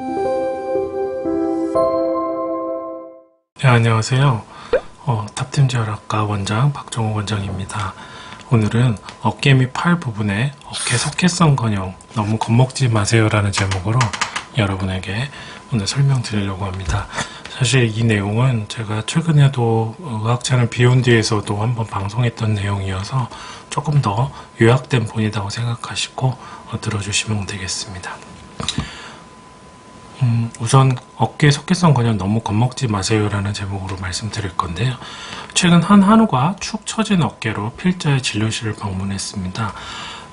네, 안녕하세요. 어, 탑팀 제어학과 원장 박정호 원장입니다. 오늘은 어깨 및 팔 부분에 어깨 석회성 건형 너무 겁먹지 마세요라는 제목으로 여러분에게 오늘 설명드리려고 합니다. 사실 이 내용은 제가 최근에도 의학 채널 비욘드에서도 한번 방송했던 내용이어서 조금 더 요약된 본이라고 생각하시고 어, 들어주시면 되겠습니다. 음, 우선 어깨 석회성 건형 너무 겁먹지 마세요라는 제목으로 말씀드릴 건데요. 최근 한 한우가 축 처진 어깨로 필자의 진료실을 방문했습니다.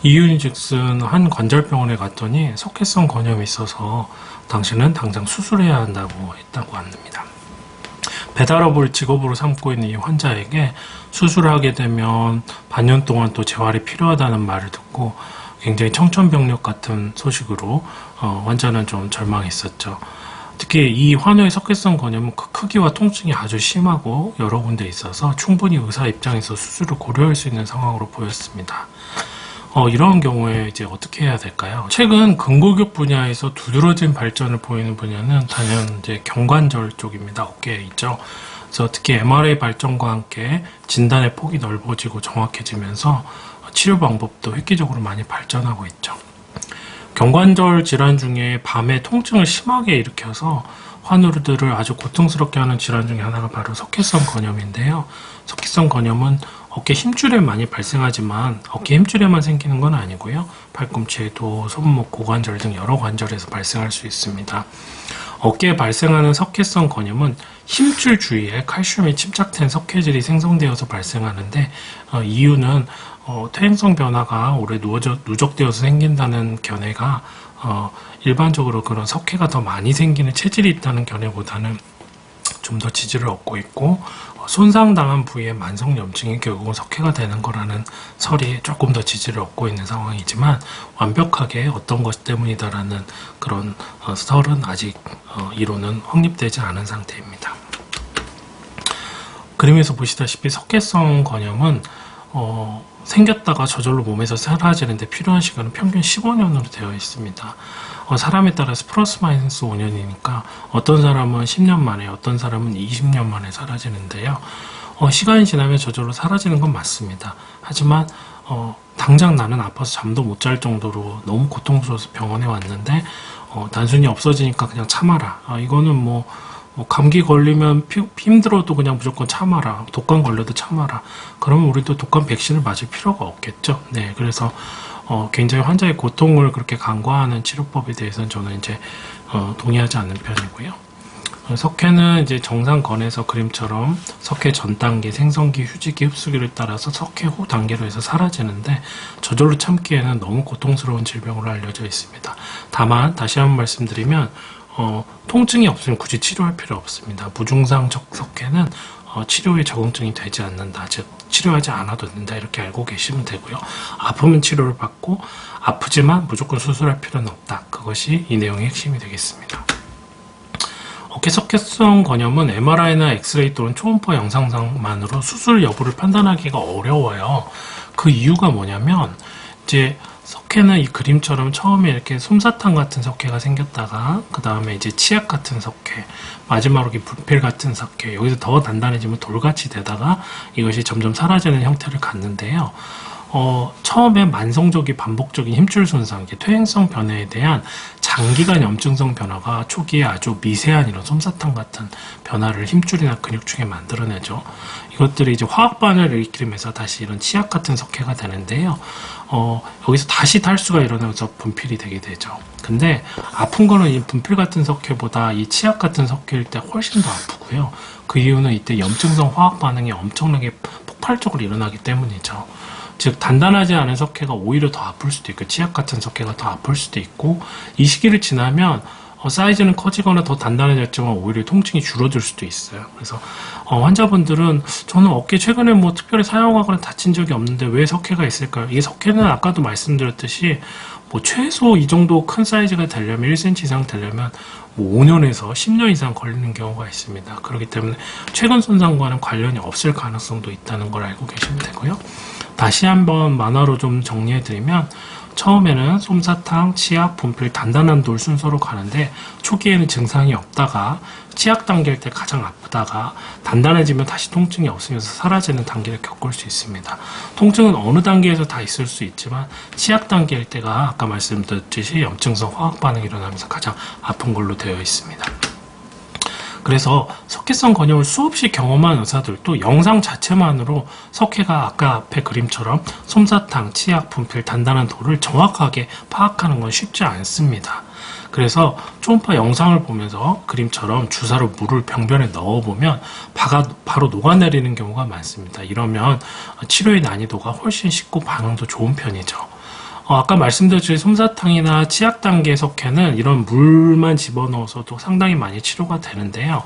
이유인즉슨 한 관절병원에 갔더니 석회성 건염이 있어서 당신은 당장 수술해야 한다고 했다고 합니다. 배달업을 직업으로 삼고 있는 이 환자에게 수술을 하게 되면 반년 동안 또 재활이 필요하다는 말을 듣고 굉장히 청천벽력 같은 소식으로 어, 환자는 좀 절망했었죠. 특히 이 환우의 석회성 건염은 그 크기와 통증이 아주 심하고 여러 군데 있어서 충분히 의사 입장에서 수술을 고려할 수 있는 상황으로 보였습니다. 어, 이런 경우에 이제 어떻게 해야 될까요? 최근 근골격 분야에서 두드러진 발전을 보이는 분야는 단연 이제 경관절 쪽입니다. 어깨에 있죠. 그래서 특히 MRI 발전과 함께 진단의 폭이 넓어지고 정확해지면서 치료 방법도 획기적으로 많이 발전하고 있죠. 경관절 질환 중에 밤에 통증을 심하게 일으켜서 환우들을 아주 고통스럽게 하는 질환 중에 하나가 바로 석회성 건염인데요. 석회성 건염은 어깨 힘줄에 많이 발생하지만 어깨 힘줄에만 생기는 건 아니고요. 팔꿈치에도 손목, 고관절 등 여러 관절에서 발생할 수 있습니다. 어깨에 발생하는 석회성 건염은 힘줄 주위에 칼슘이 침착된 석회질이 생성되어서 발생하는데 어, 이유는 어, 퇴행성 변화가 오래 누워져, 누적되어서 생긴다는 견해가 어, 일반적으로 그런 석회가 더 많이 생기는 체질이 있다는 견해보다는 좀 더 지지를 얻고 있고 어, 손상당한 부위에 만성 염증이 결국은 석회가 되는 거라는 설이 조금 더 지지를 얻고 있는 상황이지만 완벽하게 어떤 것 때문이다라는 그런 어, 설은 아직 어, 이론은 확립되지 않은 상태입니다. 그림에서 보시다시피 석회성 건염은 어, 생겼다가 저절로 몸에서 사라지는데 필요한 시간은 평균 15년으로 되어 있습니다. 어, 사람에 따라서 플러스 마이너스 5년이니까 어떤 사람은 10년 만에 어떤 사람은 20년 만에 사라지는데요. 어, 시간이 지나면 저절로 사라지는 건 맞습니다. 하지만 어, 당장 나는 아파서 잠도 못 잘 정도로 너무 고통스러워서 병원에 왔는데 어, 단순히 없어지니까 그냥 참아라. 아, 이거는 뭐뭐 감기 걸리면 피- 힘들어도 그냥 무조건 참아라. 독감 걸려도 참아라. 그러면 우리도 독감 백신을 맞을 필요가 없겠죠. 네, 그래서 어, 굉장히 환자의 고통을 그렇게 간과하는 치료법에 대해서는 저는 이제 어, 동의하지 않는 편이고요. 어, 석회는 이제 정상건에서 그림처럼 석회 전 단계, 생성기, 휴지기, 흡수기를 따라서 석회 후 단계로 해서 사라지는데 저절로 참기에는 너무 고통스러운 질병으로 알려져 있습니다. 다만 다시 한번 말씀드리면 어, 통증이 없으면 굳이 치료할 필요 없습니다. 무증상 석회는 어, 치료에 적응증이 되지 않는다. 즉 치료하지 않아도 된다. 이렇게 알고 계시면 되고요. 아프면 치료를 받고 아프지만 무조건 수술할 필요는 없다. 그것이 이 내용의 핵심이 되겠습니다. 어깨 석회성 건염은 MRI나 엑스레이 또는 초음파 영상상만으로 수술 여부를 판단하기가 어려워요. 그 이유가 뭐냐면 이제 석회는 이 그림처럼 처음에 이렇게 솜사탕 같은 석회가 생겼다가 그 다음에 이제 치약 같은 석회, 마지막으로 이 분필 같은 석회, 여기서 더 단단해지면 돌같이 되다가 이것이 점점 사라지는 형태를 갖는데요. 어, 처음에 만성적인 반복적인 힘줄 손상, 퇴행성 변화에 대한 장기간 염증성 변화가 초기에 아주 미세한 이런 솜사탕 같은 변화를 힘줄이나 근육층에 만들어내죠. 이것들이 이제 화학 반응을 일으키면서 다시 이런 치약 같은 석회가 되는데요. 어, 여기서 다시 탈수가 일어나면서 분필이 되게 되죠. 근데 아픈 거는 이 분필 같은 석회보다 이 치약 같은 석회일 때 훨씬 더 아프고요. 그 이유는 이때 염증성 화학 반응이 엄청나게 폭발적으로 일어나기 때문이죠. 즉 단단하지 않은 석회가 오히려 더 아플 수도 있고 치약 같은 석회가 더 아플 수도 있고 이 시기를 지나면 어, 사이즈는 커지거나 더 단단해졌지만 오히려 통증이 줄어들 수도 있어요. 그래서 어, 환자분들은 저는 어깨 최근에 뭐 특별히 사용하거나 다친 적이 없는데 왜 석회가 있을까요? 이게 석회는 아까도 말씀드렸듯이 뭐 최소 이 정도 큰 사이즈가 되려면 1cm 이상 되려면 뭐 5년에서 10년 이상 걸리는 경우가 있습니다. 그렇기 때문에 최근 손상과는 관련이 없을 가능성도 있다는 걸 알고 계시면 되고요. 다시 한번 만화로 좀 정리해 드리면 처음에는 솜사탕, 치약, 분필, 단단한 돌 순서로 가는데 초기에는 증상이 없다가 치약 단계일 때 가장 아프다가 단단해지면 다시 통증이 없으면서 사라지는 단계를 겪을 수 있습니다. 통증은 어느 단계에서 다 있을 수 있지만 치약 단계일 때가 아까 말씀드렸듯이 염증성 화학 반응이 일어나면서 가장 아픈 걸로 되어 있습니다. 그래서 석회성 건염을 수없이 경험한 의사들도 영상 자체만으로 석회가 아까 앞에 그림처럼 솜사탕, 치약, 분필, 단단한 돌을 정확하게 파악하는 건 쉽지 않습니다. 그래서 초음파 영상을 보면서 그림처럼 주사로 물을 병변에 넣어보면 바가, 바로 녹아내리는 경우가 많습니다. 이러면 치료의 난이도가 훨씬 쉽고 반응도 좋은 편이죠. 어, 아까 말씀드렸듯이 솜사탕이나 치약 단계 석회는 이런 물만 집어넣어서도 상당히 많이 치료가 되는데요.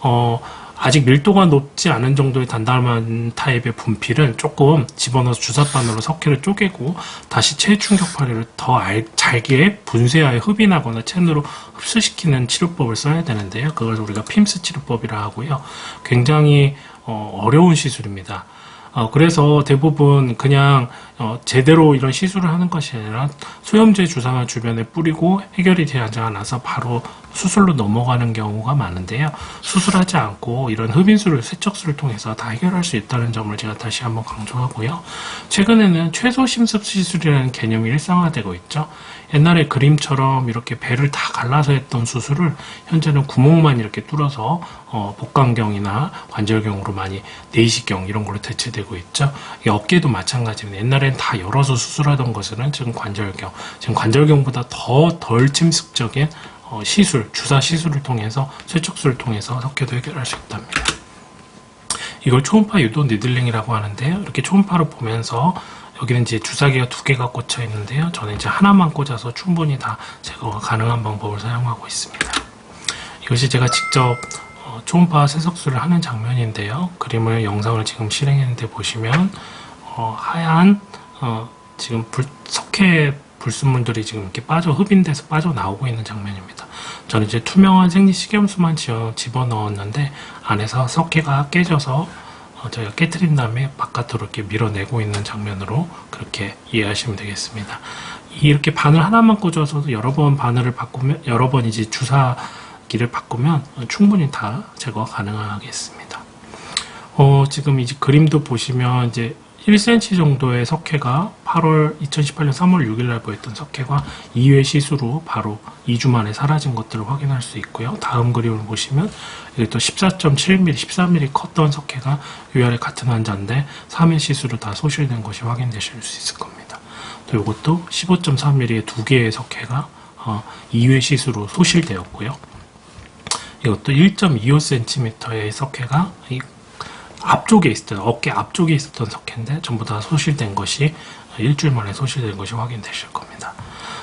어, 아직 밀도가 높지 않은 정도의 단단한 타입의 분필은 조금 집어넣어서 주사바늘로 석회를 쪼개고 다시 체충격 파리를 더 알, 잘게 분쇄하여 흡인하거나 첸으로 흡수시키는 치료법을 써야 되는데요. 그걸 우리가 핌스 치료법이라 하고요. 굉장히 어, 어려운 시술입니다. 어, 그래서 대부분 그냥 어, 제대로 이런 시술을 하는 것이 아니라 소염제 주사만 주변에 뿌리고 해결이 되지 않아서 바로 수술로 넘어가는 경우가 많은데요. 수술하지 않고 이런 흡인술을 세척술을 통해서 다 해결할 수 있다는 점을 제가 다시 한번 강조하고요. 최근에는 최소 심습 시술이라는 개념이 일상화되고 있죠. 옛날에 그림처럼 이렇게 배를 다 갈라서 했던 수술을 현재는 구멍만 이렇게 뚫어서 어, 복강경이나 관절경으로 많이 내시경 이런 걸로 대체되고 있죠. 이 어깨도 마찬가지입니다. 옛날 엔 다 열어서 수술하던 것은 지금 관절경, 지금 관절경보다 더 덜 침습적인 어, 시술, 주사 시술을 통해서 쇠척술을 통해서 석회도 해결할 수 있답니다. 이걸 초음파 유도 니들링이라고 하는데요. 이렇게 초음파로 보면서 여기는 이제 주사기가 두 개가 꽂혀 있는데요. 저는 이제 하나만 꽂아서 충분히 다 제거가 가능한 방법을 사용하고 있습니다. 이것이 제가 직접 어, 초음파 세석술을 하는 장면인데요. 그림을 영상을 지금 실행했는데 보시면 어, 하얀 어, 지금 불, 석회 불순물들이 지금 이렇게 빠져 흡인돼서 빠져 나오고 있는 장면입니다. 저는 이제 투명한 생리 식염수만 집어 넣었는데 안에서 석회가 깨져서 어, 저희가 깨트린 다음에 바깥으로 이렇게 밀어내고 있는 장면으로 그렇게 이해하시면 되겠습니다. 이렇게 바늘 하나만 꽂아서도 여러 번 바늘을 바꾸면 여러 번 이제 주사기를 바꾸면 충분히 다 제거가 가능하겠습니다. 어, 지금 이제 그림도 보시면 이제 1cm 정도의 석회가 8월 2018년 3월 6일 날 보였던 석회가 2회 시수로 바로 2주 만에 사라진 것들을 확인할 수 있고요. 다음 그림을 보시면 이게 또 14.7mm, 13mm 컸던 석회가 위아래 같은 환자인데 3회 시수로 다 소실된 것이 확인되실 수 있을 겁니다. 또 이것도 15.3mm의 두 개의 석회가 어, 2회 시수로 소실되었고요. 이것도 1.25cm의 석회가 이 앞쪽에 있었던 어깨 앞쪽에 있었던 석회인데 전부 다 소실된 것이 일주일 만에 소실된 것이 확인되실 겁니다.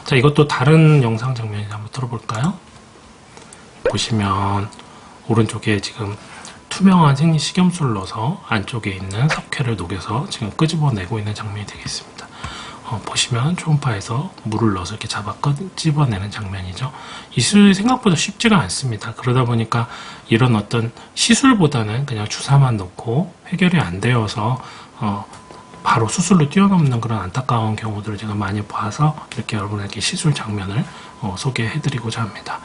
자 이것도 다른 영상 장면이 한번 들어볼까요? 보시면 오른쪽에 지금 투명한 식염수를 넣어서 안쪽에 있는 석회를 녹여서 지금 끄집어내고 있는 장면이 되겠습니다. 어, 보시면 초음파에서 물을 넣어서 이렇게 잡아 끄집어내는 장면이죠. 이 시술이 생각보다 쉽지가 않습니다. 그러다 보니까 이런 어떤 시술보다는 그냥 주사만 넣고 해결이 안 되어서 어, 바로 수술로 뛰어넘는 그런 안타까운 경우들을 제가 많이 봐서 이렇게 여러분에게 시술 장면을 어, 소개해드리고자 합니다.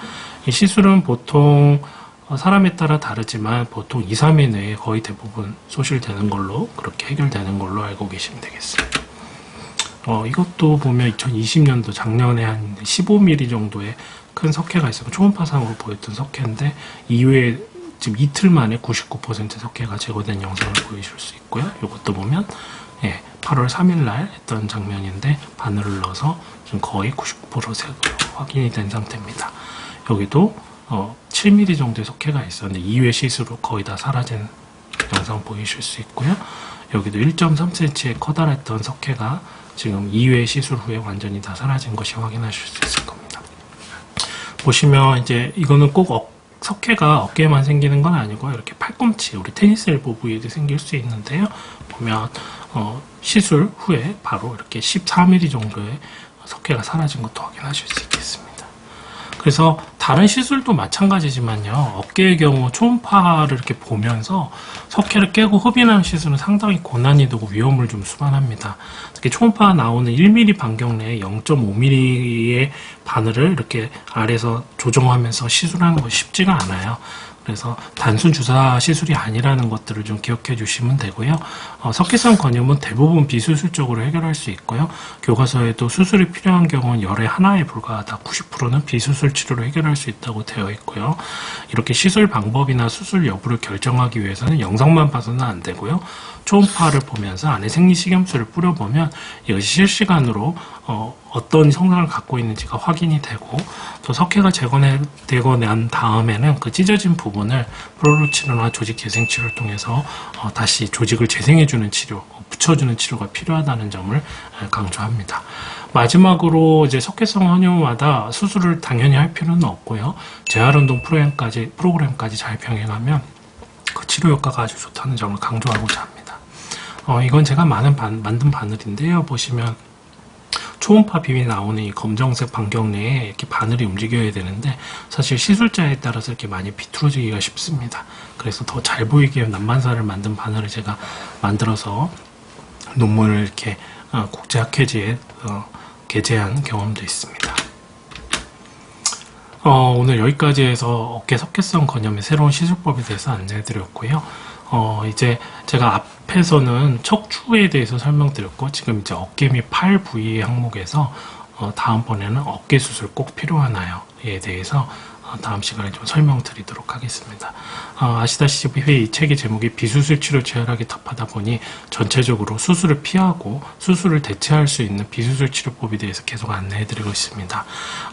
이 시술은 보통 어, 사람에 따라 다르지만 보통 2, 3일 내에 거의 대부분 소실되는 걸로 그렇게 해결되는 걸로 알고 계시면 되겠습니다. 어, 이것도 보면 2020년도 작년에 한 15mm 정도의 큰 석회가 있어요. 초음파상으로 보였던 석회인데 이후에 지금 이틀 만에 99% 석회가 제거된 영상을 보이실 수 있고요. 이것도 보면 예, 8월 3일 날 했던 장면인데 바늘을 넣어서 지금 거의 99%로 확인이 된 상태입니다. 여기도 어, 7mm 정도의 석회가 있었는데 2회 시수로 거의 다 사라진 영상 보이실 수 있고요. 여기도 1.3cm의 커다랬던 석회가 지금 2회 시술 후에 완전히 다 사라진 것이 확인하실 수 있을 겁니다. 보시면 이제 이거는 꼭 어, 석회가 어깨에만 생기는 건 아니고 이렇게 팔꿈치, 우리 테니스 엘보 부위에도 생길 수 있는데요. 보면 어, 시술 후에 바로 이렇게 14mm 정도의 석회가 사라진 것도 확인하실 수 있겠습니다. 그래서 다른 시술도 마찬가지지만요. 어깨의 경우 초음파를 이렇게 보면서 석회를 깨고 흡인하는 시술은 상당히 고난이도고 위험을 좀 수반합니다. 특히 초음파 나오는 1mm 반경 내에 0.5mm의 바늘을 이렇게 아래에서 조정하면서 시술하는 것이 쉽지가 않아요. 그래서 단순 주사 시술이 아니라는 것들을 좀 기억해 주시면 되고요. 어, 석회성 건염은 대부분 비수술적으로 해결할 수 있고요. 교과서에도 수술이 필요한 경우는 열의 하나에 불과하다. 90%는 비수술 치료로 해결할 수 있다고 되어 있고요. 이렇게 시술 방법이나 수술 여부를 결정하기 위해서는 영상만 봐서는 안 되고요. 초음파를 보면서 안에 생리식염수를 뿌려보면 이것이 실시간으로 어, 어떤 성상을 갖고 있는지가 확인이 되고 또 석회가 제거되고 난 다음에는 그 찢어진 부분을 프로루치료나 조직 재생 치료를 통해서 어, 다시 조직을 재생해주는 치료, 어, 붙여주는 치료가 필요하다는 점을 에, 강조합니다. 마지막으로 이제 석회성 헌혈마다 수술을 당연히 할 필요는 없고요. 재활운동 프로그램까지 프로그램까지 잘 병행하면 그 치료 효과가 아주 좋다는 점을 강조하고자 합니다. 어, 이건 제가 많은 반- 만든 바늘인데요. 보시면 초음파 비밀 나오는 이 검정색 반경 내에 이렇게 바늘이 움직여야 되는데 사실 시술자에 따라서 이렇게 많이 비틀어지기가 쉽습니다. 그래서 더 잘 보이게 난반사를 만든 바늘을 제가 만들어서 논문을 이렇게 어, 국제학회지에 어, 게재한 경험도 있습니다. 어, 오늘 여기까지 해서 어깨 석회성 건염의 새로운 시술법에 대해서 안내해드렸고요. 어, 이제 제가 앞에서는 척추에 대해서 설명드렸고, 지금 이제 어깨 및 팔 부위 항목에서 어, 다음번에는 어깨 수술 꼭 필요하나요?에 대해서 어, 다음 시간에 좀 설명드리도록 하겠습니다. 어, 아시다시피 이 책의 제목이 비수술 치료 재활하기 답하다 보니 전체적으로 수술을 피하고 수술을 대체할 수 있는 비수술 치료법에 대해서 계속 안내해드리고 있습니다.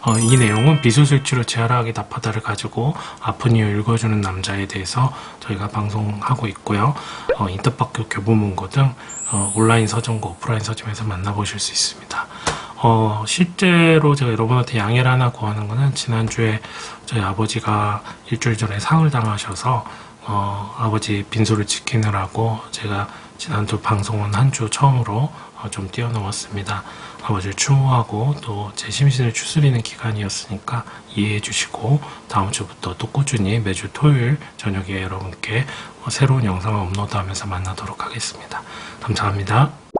어, 이 내용은 비수술 치료 재활하기 답하다를 가지고 아픈 이유 읽어주는 남자에 대해서 저희가 방송하고 있고요. 어, 인터파크 교보문고 등 어, 온라인 서점과 오프라인 서점에서 만나보실 수 있습니다. 어, 실제로 제가 여러분한테 양해를 하나 구하는 거는 지난주에 저희 아버지가 일주일 전에 상을 당하셔서 어, 아버지 빈소를 지키느라고 제가 지난주 방송은 한 주 처음으로 어, 좀 뛰어넘었습니다. 아버지를 추모하고 또 제 심신을 추스리는 기간이었으니까 이해해 주시고 다음 주부터 또 꾸준히 매주 토요일 저녁에 여러분께 어, 새로운 영상을 업로드하면서 만나도록 하겠습니다. 감사합니다.